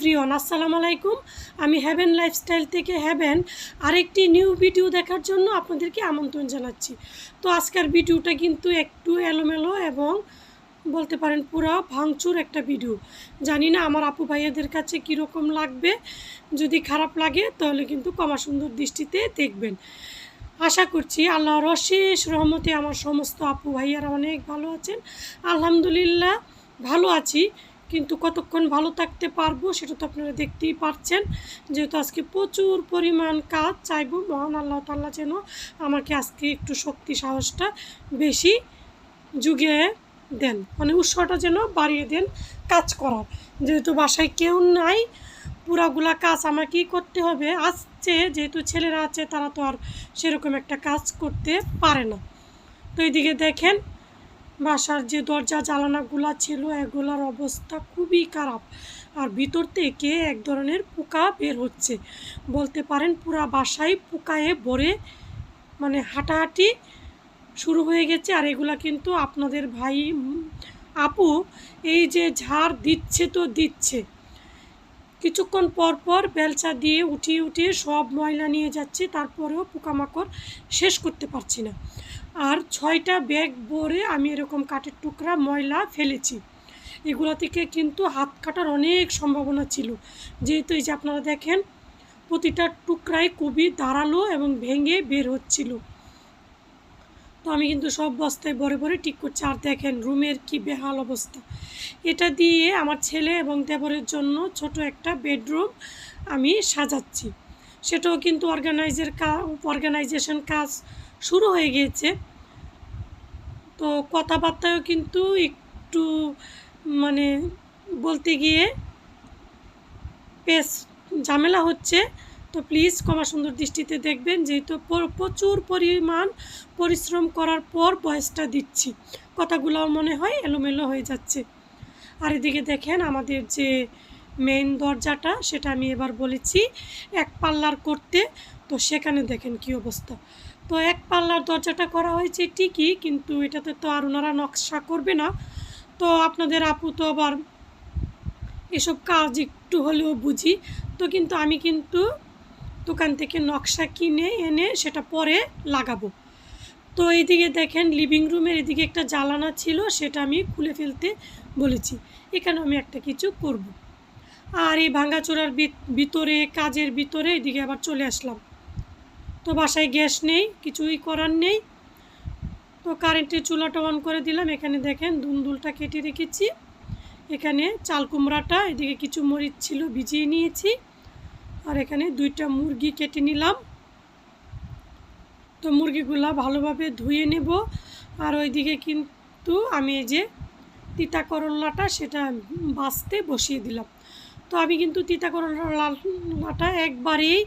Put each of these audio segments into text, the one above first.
Everyone, আসসালামু আলাইকুম। আমি হ্যাভেন লাইফস্টাইল থেকে হ্যাভেন আরেকটি নিউ ভিডিও দেখার জন্য আপনাদেরকে আমন্ত্রণ জানাচ্ছি। তো আজকের ভিডিওটা কিন্তু একটু এলোমেলো এবং বলতে পারেন পুরো ভাঙচুর একটা ভিডিও জানি না আমার আপু ভাইয়াদের কাছে কীরকম লাগবে। যদি খারাপ লাগে, তাহলে কিন্তু কমা সুন্দর দৃষ্টিতে দেখবেন। আশা করছি আল্লাহর অশেষ রহমতে আমার সমস্ত আপু ভাইয়ারা অনেক ভালো আছেন। আলহামদুলিল্লাহ, ভালো আছি। কিন্তু কতক্ষণ ভালো থাকতে পারব সেটা তো আপনারা দেখতেই পারছেন। যেহেতু আজকে প্রচুর পরিমাণ কাজ, চাইব মহান আল্লাহ তাল্লাহ যেন আমাকে আজকে একটু শক্তি, সাহসটা বেশি যুগে দেন। মানে উৎসটা যেন বাড়িয়ে দেন কাজ করার। যেহেতু বাসায় কেউ নাই, পুরাগুলা কাজ আমাকেই করতে হবে। আসছে, যেহেতু ছেলেরা আছে তারা তো আর সেরকম একটা কাজ করতে পারে না। তো এইদিকে দেখেন বাসার যে দরজা জ্বালানাগুলা ছিল, এগুলার অবস্থা খুবই খারাপ। আর ভিতর থেকে এক ধরনের পোকা বের হচ্ছে। বলতে পারেন পুরা বাসায় পোকায়ে ভরে মানে হাঁটাহাঁটি শুরু হয়ে গেছে। আর এগুলা কিন্তু আপনাদের ভাই আপু এই যে ঝাড় দিচ্ছে তো দিচ্ছে। কিছুক্ষণ পর পর বেলচা দিয়ে উঠিয়ে উঠিয়ে সব ময়লা নিয়ে যাচ্ছে। তারপরেও পোকামাকড় শেষ করতে পারছি না। আর ছয়টা ব্যাগ ভরে আমি এরকম কাঠের টুকরা, ময়লা ফেলেছি। এগুলো থেকে কিন্তু হাত কাটার অনেক সম্ভাবনা ছিল। যেহেতু এই যে আপনারা দেখেন, প্রতিটা টুকরাই কবি দাঁড়াল এবং ভেঙে বের হচ্ছিল। তো আমি কিন্তু সব বস্তায় ভরে ভরে ঠিক করছি। আর দেখেন, রুমের কি বেহাল অবস্থা। এটা দিয়ে আমার ছেলে এবং দেবরের জন্য ছোট একটা বেডরুম আমি সাজাচ্ছি। সেটাও কিন্তু অর্গানাইজের কাজ অর্গানাইজেশন কাজ শুরু হয়ে গিয়েছে। তো কথাবার্তায়ও কিন্তু একটু মানে বলতে গিয়ে বেশ ঝামেলা হচ্ছে। তো প্লিজ ক্ষমা সুন্দর দৃষ্টিতে দেখবেন, যেহেতু প্রচুর পরিমাণ পরিশ্রম করার পর বয়সটা দিচ্ছি। কথাগুলোও মনে হয় এলোমেলো হয়ে যাচ্ছে। আর এদিকে দেখেন আমাদের যে মেইন দরজাটা, সেটা আমি এবার বলেছি, এক পাল্লার করতে। তো সেখানে দেখেন কি অবস্থা। তো এক পাল্লার দরজাটা করা হয়েছে ঠিকই, কিন্তু এটাতে তো আর ওনারা নকশা করবে না। তো আপনাদের আপু তো আবার এসব কাজ একটু হলেও বুঝি। তো কিন্তু আমি কিন্তু দোকান থেকে নকশা কিনে এনে সেটা পরে লাগাবো। তো এইদিকে দেখেন লিভিং রুমের এদিকে একটা জ্বালানা ছিল, সেটা আমি খুলে ফেলতে বলেছি। এখানে আমি একটা কিছু করব। আর এই ভাঙাচোরার ভিত- ভিতরে, কাজের ভিতরে এদিকে আবার চলে আসলাম। তো বাসায় গ্যাস নেই, কিছুই করার নেই। তো কারেন্টের চুলাটা অন করে দিলাম। এখানে দেখেন দুলটা কেটে রেখেছি। এখানে চাল কুমড়াটা, এদিকে কিছু মরিচ ছিল ভিজিয়ে নিয়েছি। আর এখানে দুইটা মুরগি কেটে নিলাম। তো মুরগিগুলা ভালোভাবে ধুয়ে নেব। আর ওইদিকে কিন্তু আমি এই যে তিতা করল্লাটা সেটা বাছতে বসিয়ে দিলাম। তো আমি কিন্তু তিতা করল্লাটা একবারেই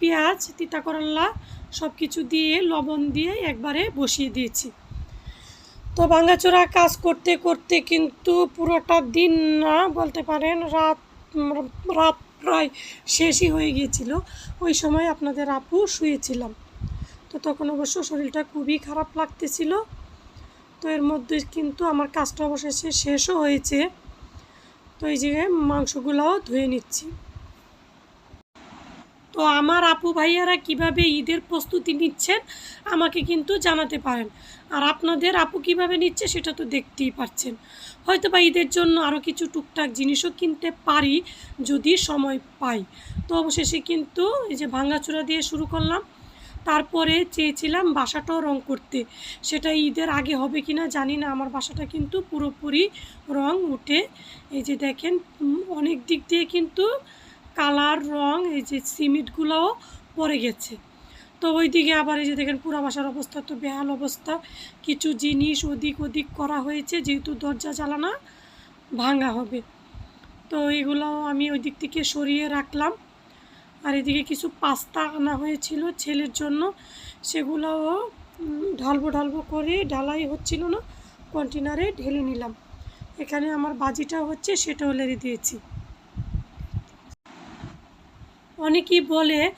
পেঁয়াজ, তিতা করল্লা সব কিছু দিয়ে, লবণ দিয়ে একবারে বসিয়ে দিয়েছি। তো ভাঙ্গাচোরা কাজ করতে করতে কিন্তু পুরোটা দিন না বলতে পারেন রাত রাত প্রায় শেষই হয়ে গিয়েছিল। ওই সময় আপনাদের আপু শুয়েছিলাম। তো তখন অবশ্য শরীরটা খুবই খারাপ লাগতেছিল। তো এর মধ্যে কিন্তু আমার কাজটা অবশেষে শেষও হয়েছে। তো এই যে মাংসগুলোও ধুয়ে নিচ্ছি। তো আমার আপু ভাইয়ারা কীভাবে ঈদের প্রস্তুতি নিচ্ছেন আমাকে কিন্তু জানাতে পারেন। আর আপনাদের আপু কীভাবে নিচ্ছে সেটা তো দেখতেই পাচ্ছেন হয়তো বা ঈদের জন্য আরও কিছু টুকটাক জিনিসও কিনতে পারি যদি সময় পাই। তো অবশেষে কিন্তু এই যে ভাঙ্গাচূড়া দিয়ে শুরু করলাম। তারপরে চেয়েছিলাম বাসাটাও রং করতে। সেটা ঈদের আগে হবে কি না জানি না। আমার বাসাটা কিন্তু পুরোপুরি রং উঠে। এই যে দেখেন অনেক দিক দিয়ে কিন্তু কালার, রং, এই যে সিমেন্টগুলোও পড়ে গেছে। তো ওইদিকে আবার এই যে দেখেন পুরা বাসার অবস্থা, তো বেহাল অবস্থা। কিছু জিনিস ওদিক ওদিক করা হয়েছে, যেহেতু দরজা জ্বালানা ভাঙা হবে। তো এগুলো আমি ওই দিক থেকে সরিয়ে রাখলাম। আর এদিকে কিছু পাস্তা আনা হয়েছিল ছেলের জন্য। সেগুলোও ঢালবো ঢালবো করে ঢালাই হচ্ছিল না। কন্টেনারে ঢেলে নিলাম। এখানে আমার বাজিটা হচ্ছে সেটাও লেড়ে দিয়েছি। অনেকেই বলে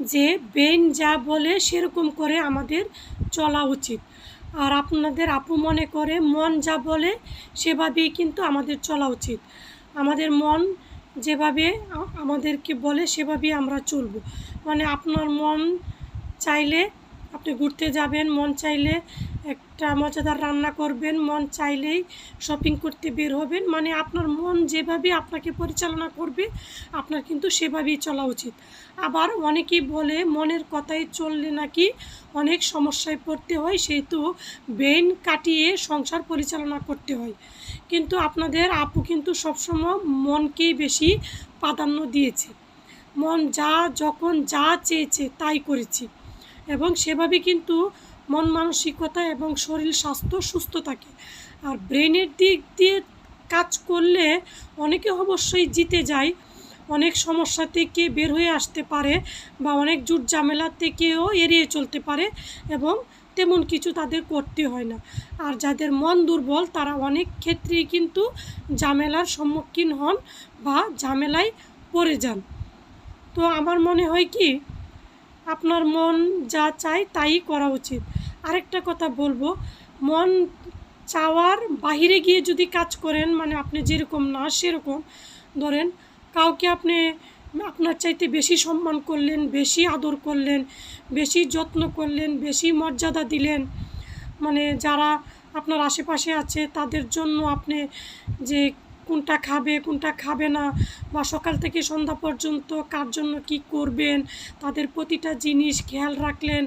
যে, বেন যা বলে সেরকম করে আমাদের চলা উচিত। আর আপনাদের আপু মনে করে, মন যা বলে সেভাবেই কিন্তু আমাদের চলা উচিত। আমাদের মন যেভাবে আমাদেরকে বলে সেভাবেই আমরা চলব। মানে আপনার মন চাইলে আপনি ঘুরতে যাবেন, মন চাইলে একটা মজাদার রান্না করবেন, মন চাইলেই শপিং করতে বের হবেন। মানে আপনার মন যেভাবে আপনাকে পরিচালনা করবে, আপনার কিন্তু সেভাবেই চলা উচিত। আবার অনেকেই বলে, মনের কথাই চললে নাকি অনেক সমস্যায় পড়তে হয়, সেহেতু ব্রেন কাটিয়ে সংসার পরিচালনা করতে হয়। কিন্তু আপনাদের আপু কিন্তু সবসময় মনকেই বেশি প্রাধান্য দিয়েছে। মন যা, যখন যা চেয়েছে তাই করেছি। এবং সেভাবে কিন্তু মন মানসিকতা এবং শরীর স্বাস্থ্য সুস্থ থাকে। আর ব্রেনের দিক দিয়ে কাজ করলে অনেকে অবশ্যই জিতে যায়। অনেক সমস্যা থেকে বের হয়ে আসতে পারে বা অনেক জুট ঝামেলা থেকেও এড়িয়ে চলতে পারে এবং তেমন কিছু তাদের করতে হয় না। আর যাদের মন দুর্বল, তারা অনেক ক্ষেত্রেই কিন্তু ঝামেলার সম্মুখীন হন বা ঝামেলায় পড়ে যান। তো আমার মনে হয় কি আপনার মন যা চায় তাই করা উচিত। আরেকটা কথা বলব, মন চাওয়ার বাহিরে গিয়ে যদি কাজ করেন মানে আপনি যেরকম না সেরকম ধরেন, কাউকে আপনি আপনার চাইতে বেশি সম্মান করলেন, বেশি আদর করলেন, বেশি যত্ন করলেন, বেশি মর্যাদা দিলেন মানে যারা আপনার আশেপাশে আছে, তাদের জন্য আপনি যে কোনটা খাবে কোনটা খাবে না, বা সকাল থেকে সন্ধ্যা পর্যন্ত কার জন্য কি করবেন, তাদের প্রতিটা জিনিস খেয়াল রাখলেন,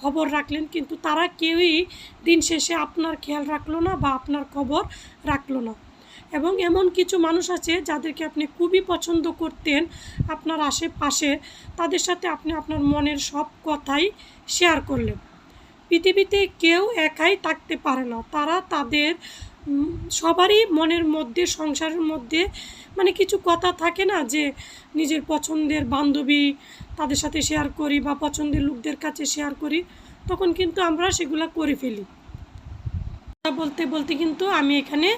খবর রাখলেন, কিন্তু তারা কেউই দিন শেষে আপনার খেয়াল রাখল না বা আপনার খবর রাখল না। এবং এমন কিছু মানুষ আছে যাদেরকে আপনি খুবই পছন্দ করতেন আপনার আশেপাশে, তাদের সাথে আপনি আপনার মনের সব কথাই শেয়ার করলেন। পৃথিবীতে কেউ একাই থাকতে পারে না। তারা তাদের সবারই মনের মধ্যে, সংসারের মধ্যে মানে কিছু কথা থাকে না যে নিজের পছন্দের বান্ধবী তাদের সাথে শেয়ার করি বা পছন্দের লোকদের কাছে শেয়ার করি, তখন কিন্তু আমরা সেগুলো করে ফেলি। বলতে বলতে কিন্তু আমি এখানে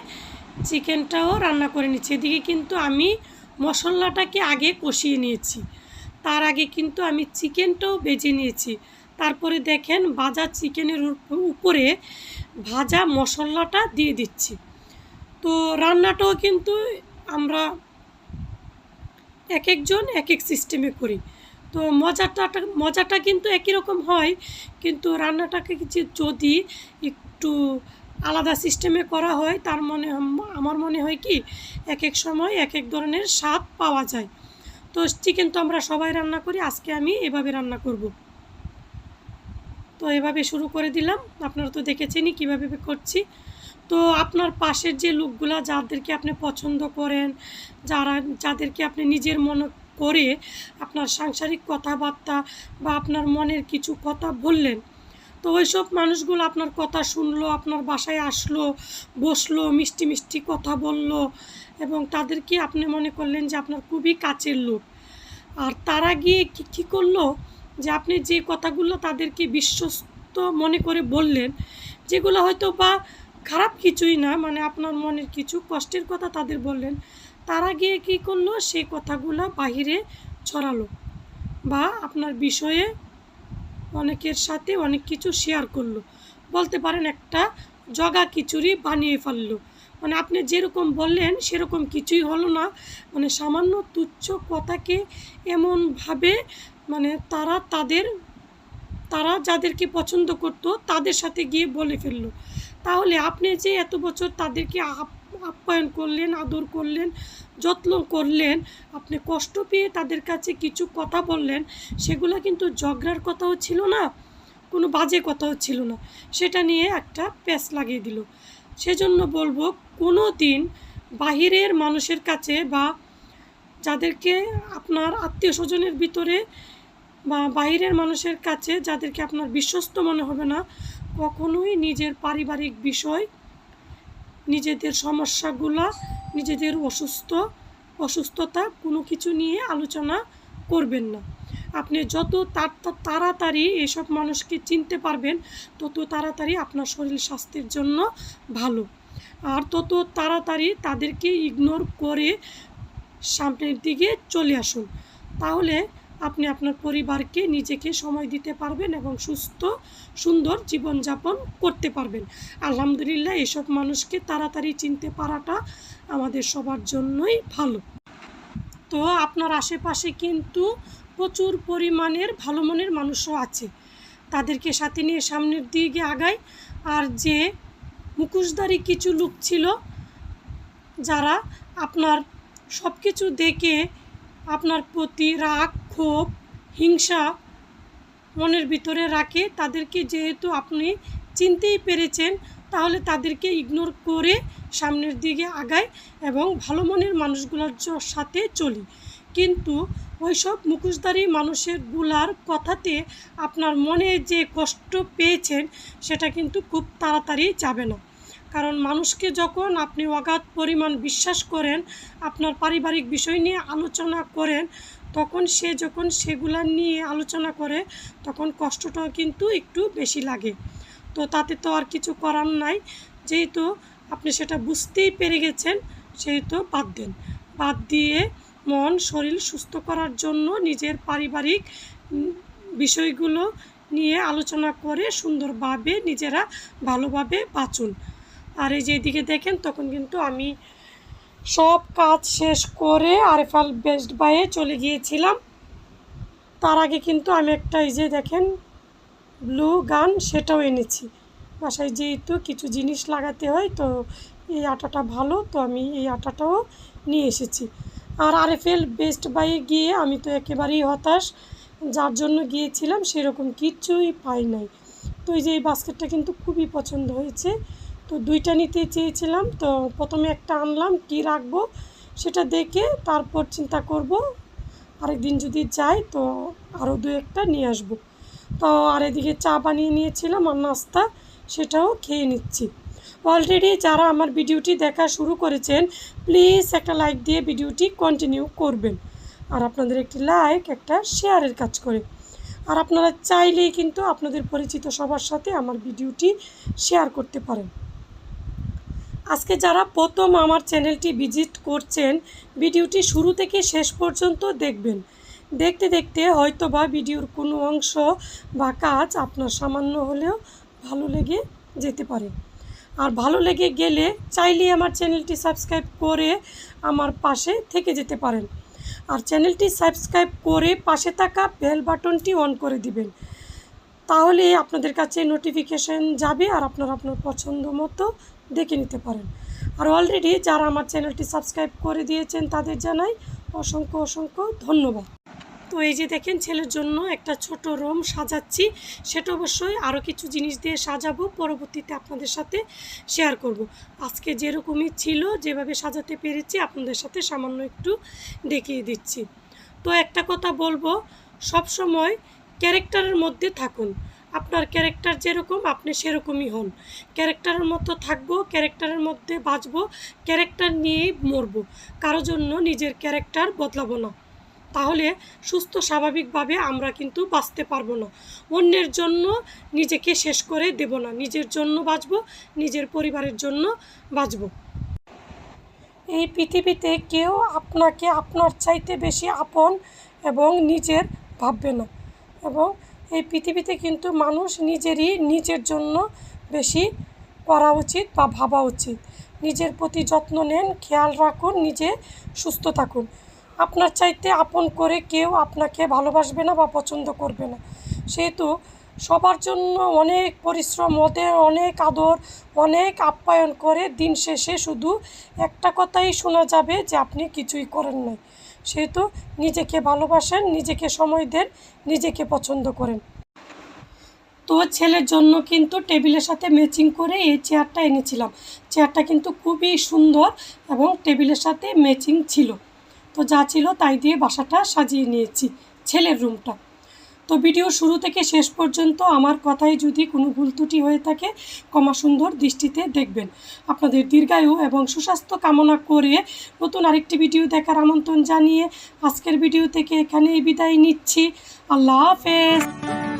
চিকেনটাও রান্না করে নিচ্ছি। এদিকে কিন্তু আমি মশলাটাকে আগে কষিয়ে নিয়েছি। তার আগে কিন্তু আমি চিকেনটাও বেজে নিয়েছি। তারপরে দেখেন বাজার চিকেনের উপরে ভাজা মশলাটা দিয়ে দিচ্ছি। তো রান্নাটাও কিন্তু আমরা এক একজন এক এক সিস্টেমে করি। তো মজাটা মজাটা কিন্তু একই রকম হয়, কিন্তু রান্নাটাকে যদি একটু আলাদা সিস্টেমে করা হয়, তার মনে আমার মনে হয় কি, এক এক সময় এক এক ধরনের স্বাদ পাওয়া যায়। তো চিকেন তো আমরা সবাই রান্না করি, আজকে আমি এভাবে রান্না করব। তো এভাবে শুরু করে দিলাম। আপনারা তো দেখেছেনই কীভাবে করছি। তো আপনার পাশের যে লোকগুলা যাদেরকে আপনি পছন্দ করেন, যারা, যাদেরকে আপনি নিজের মনে করে আপনার সাংসারিক কথাবার্তা বা আপনার মনের কিছু কথা বললেন, তো ওইসব মানুষগুলো আপনার কথা শুনলো, আপনার বাসায় আসলো, বসল, মিষ্টি মিষ্টি কথা বলল এবং তাদেরকে আপনি মনে করলেন যে আপনার খুবই কাছের লোক। আর তারা গিয়ে কী কী করল? যে আপনি যে কথাগুলো তাদেরকে বিশ্বস্ত মনে করে বললেন, যেগুলো হয়তো বা খারাপ কিছুই না মানে আপনার মনের কিছু কষ্টের কথা তাদের বললেন, তারা গিয়ে কী করল? সেই কথাগুলো বাহিরে ছড়ালো বা আপনার বিষয়ে অনেকের সাথে অনেক কিছু শেয়ার করল। বলতে পারেন একটা জগা খিচুড়ি বানিয়ে ফেলল। মানে আপনি যেরকম বললেন, সেরকম কিছুই হলো না। মানে সামান্য তুচ্ছ কথাকে এমনভাবে মানে তারা তাদের, তারা যাদেরকে পছন্দ করতো তাদের সাথে গিয়ে বলে ফেলল। তাহলে আপনি যে এত বছর তাদেরকে আপ- আপ্যায়ন করলেন, আদর করলেন, যত্ন করলেন, আপনি কষ্ট পেয়ে তাদের কাছে কিছু কথা বললেন, সেগুলো কিন্তু ঝগড়ার কথাও ছিল না, কোনো বাজে কথাও ছিল না। সেটা নিয়ে একটা প্যাচ লাগিয়ে দিল। সেজন্য বলব কোনো দিন বাহিরের মানুষের কাছে বা যাদেরকে আপনার আত্মীয় স্বজনের ভিতরে বা বাইরের মানুষের কাছে যাদেরকে আপনার বিশ্বস্ত মনে হবে না, কখনোই নিজের পারিবারিক বিষয়, নিজেদের সমস্যাগুলা, নিজেদের অসুস্থ, অসুস্থতা কোনো কিছু নিয়ে আলোচনা করবেন না। আপনি যত তাড়াতাড়ি এসব মানুষকে চিনতে পারবেন, তত তাড়াতাড়ি আপনার শরীর স্বাস্থ্যের জন্য ভালো। আর তত তাড়াতাড়ি তাদেরকে ইগনোর করে সামনের দিকে চলে আসুন। তাহলে আপনি আপনার পরিবারকে নিজেকে সময় দিতে পারবেন এবং সুস্থ, সুন্দর জীবনযাপন করতে পারবেন। আলহামদুলিল্লাহ, এসব মানুষকে তাড়াতাড়ি চিনতে পারাটা আমাদের সবার জন্যই ভালো। তো আপনার আশেপাশে কিন্তু প্রচুর পরিমাণের ভালো মনের মানুষও আছে। তাদেরকে সাথে নিয়ে সামনের দিকে আগায় আর যে মুখোশধারী কিছু লোক ছিল, যারা আপনার সব কিছু দেখে আপনার প্রতি রাগ, ক্ষোভ, হিংসা মনের ভিতরে রাখে। তাদেরকে যেহেতু আপনি চিনতেই পেরেছেন, তাহলে তাদেরকে ইগনোর করে সামনের দিকে আগাই এবং ভালো মনের মানুষগুলোর সাথে চলি। কিন্তু ওইসব মুখোশধারী মানুষেরগুলার কথাতে আপনার মনে যে কষ্ট পেয়েছেন, সেটা কিন্তু খুব তাড়াতাড়ি যাবে না। কারণ মানুষকে যখন আপনি অগাধ পরিমাণ বিশ্বাস করেন, আপনার পারিবারিক বিষয় নিয়ে আলোচনা করেন, তখন সে যখন সেগুলা নিয়ে আলোচনা করে, তখন কষ্টটাও কিন্তু একটু বেশি লাগে। তো তাতে তো আর কিছু করার নাই। যেহেতু আপনি সেটা বুঝতেই পেরে গেছেন, সেহেতু বাদ দেন। বাদ দিয়ে মন, শরীর সুস্থ করার জন্য নিজের পারিবারিক বিষয়গুলো নিয়ে আলোচনা করে সুন্দরভাবে নিজেরা ভালোভাবে বাঁচুন। আর এই যে এদিকে দেখেন, তখন কিন্তু আমি সব কাজ শেষ করে আরএফএল বেস্ট বাইয়ে চলে গিয়েছিলাম। তার আগে কিন্তু আমি একটা এই যে দেখেন, ব্লু গান সেটাও এনেছি। বাসায় যেহেতু কিছু জিনিস লাগাতে হয়, তো এই আটাটা ভালো, তো আমি এই আটাটাও নিয়ে এসেছি। আর আরএফএল বেস্ট বাইয়ে গিয়ে আমি তো একেবারেই হতাশ, যার জন্য গিয়েছিলাম সেরকম কিচ্ছুই পাই নাই। তো এই যে এই বাস্কেটটা কিন্তু খুবই পছন্দ হয়েছে। তো দুইটা নিতে চেয়েছিলাম। তো প্রথমে একটা আনলাম, কি রাখব সেটা দেখে তারপর চিন্তা করব। আরেকদিন যদি যাই তো আরও দু একটা নিয়ে আসব। তো আর এদিকে চা বানিয়ে নিয়েছিলাম আর নাস্তা সেটাও খেয়ে নিচ্ছি। অলরেডি যারা আমার ভিডিওটি দেখা শুরু করেছেন প্লিজ একটা লাইক দিয়ে ভিডিওটি কন্টিনিউ করবেন। আর আপনাদের একটি লাইক একটা শেয়ারের কাজ করে। আর আপনারা চাইলেই কিন্তু আপনাদের পরিচিত সবার সাথে আমার ভিডিওটি শেয়ার করতে পারেন। আজকে যারা প্রথম আমার চ্যানেলটি ভিজিট করছেন, ভিডিওটি শুরু থেকে শেষ পর্যন্ত দেখবেন। দেখতে দেখতে হয়তো বা ভিডিওর কোনো অংশ বা কাজ আপনার সামান্য হলেও ভালো লেগে যেতে পারে। আর ভালো লেগে গেলে চাইলেই আমার চ্যানেলটি সাবস্ক্রাইব করে আমার পাশে থেকে যেতে পারেন। আর চ্যানেলটি সাবস্ক্রাইব করে পাশে থাকা বেল বাটনটি অন করে দিবেন। তাহলে আপনাদের কাছে নোটিফিকেশন যাবে আর আপনারা, আপনার পছন্দ মতো দেখে নিতে পারেন। আর অলরেডি যারা আমার চ্যানেলটি সাবস্ক্রাইব করে দিয়েছেন, তাদের জানাই অসংখ্য অসংখ্য ধন্যবাদ। তো এই যে দেখেন, ছেলের জন্য একটা ছোট রুম সাজাচ্ছি। সেটা অবশ্যই আরও কিছু জিনিস দিয়ে সাজাবো, পরবর্তীতে আপনাদের সাথে শেয়ার করব। আজকে যেরকমই ছিল, যেভাবে সাজাতে পেরেছি, আপনাদের সাথে সামান্য একটু দেখিয়ে দিচ্ছি। তো একটা কথা বলব সব সময় ক্যারেক্টারের মধ্যে থাকুন। আপনার ক্যারেক্টার যেরকম, আপনি সেরকমই হন। ক্যারেক্টারের মতো থাকব, ক্যারেক্টারের মধ্যে বাঁচবো, ক্যারেক্টার নিয়েই মরবো। কারও জন্য নিজের ক্যারেক্টার বদলাবো না। তাহলে সুস্থ, স্বাভাবিকভাবে আমরা কিন্তু বাঁচতে পারব না। অন্যের জন্য নিজেকে শেষ করে দেব না। নিজের জন্য বাঁচবো, নিজের পরিবারের জন্য বাঁচবো। এই পৃথিবীতে কেউ আপনাকে আপনার চাইতে বেশি আপন এবং নিজের ভাববে না। এবং এই পৃথিবীতে কিন্তু মানুষ নিজেরই নিজের জন্য বেশি করা উচিত বা ভাবা উচিত। নিজের প্রতি যত্ন নেন, খেয়াল রাখুন, নিজে সুস্থ থাকুন। আপনার চাইতে আপন করে কেউ আপনাকে ভালোবাসবে না বা পছন্দ করবে না। সেহেতু সবার জন্য অনেক পরিশ্রম, ওদের অনেক আদর, অনেক আপ্যায়ন করে দিন শেষে শুধু একটা কথাই শোনা যাবে যে আপনি কিছুই করেন নাই। সেহেতু নিজেকে ভালোবাসেন, নিজেকে সময় দেন, নিজেকে পছন্দ করেন। তো ছেলের জন্য কিন্তু টেবিলের সাথে ম্যাচিং করে এই চেয়ারটা এনেছিলাম। চেয়ারটা কিন্তু খুবই সুন্দর এবং টেবিলের সাথে ম্যাচিং ছিল। তো যা ছিল তাই দিয়ে বাসাটা সাজিয়ে নিয়েছি, ছেলের রুমটা। তো ভিডিও শুরু থেকে শেষ পর্যন্ত আমার কথায় যদি কোনো ভুল ত্রুটি হয়ে থাকে কমা সুন্দর দৃষ্টিতে দেখবেন। আপনাদের দীর্ঘায়ু এবং সুস্বাস্থ্য কামনা করে নতুন আরেকটি ভিডিও দেখার আমন্ত্রণ জানিয়ে আজকের ভিডিও থেকে এখানেই বিদায় নিচ্ছি। আল্লাহ হাফেজ।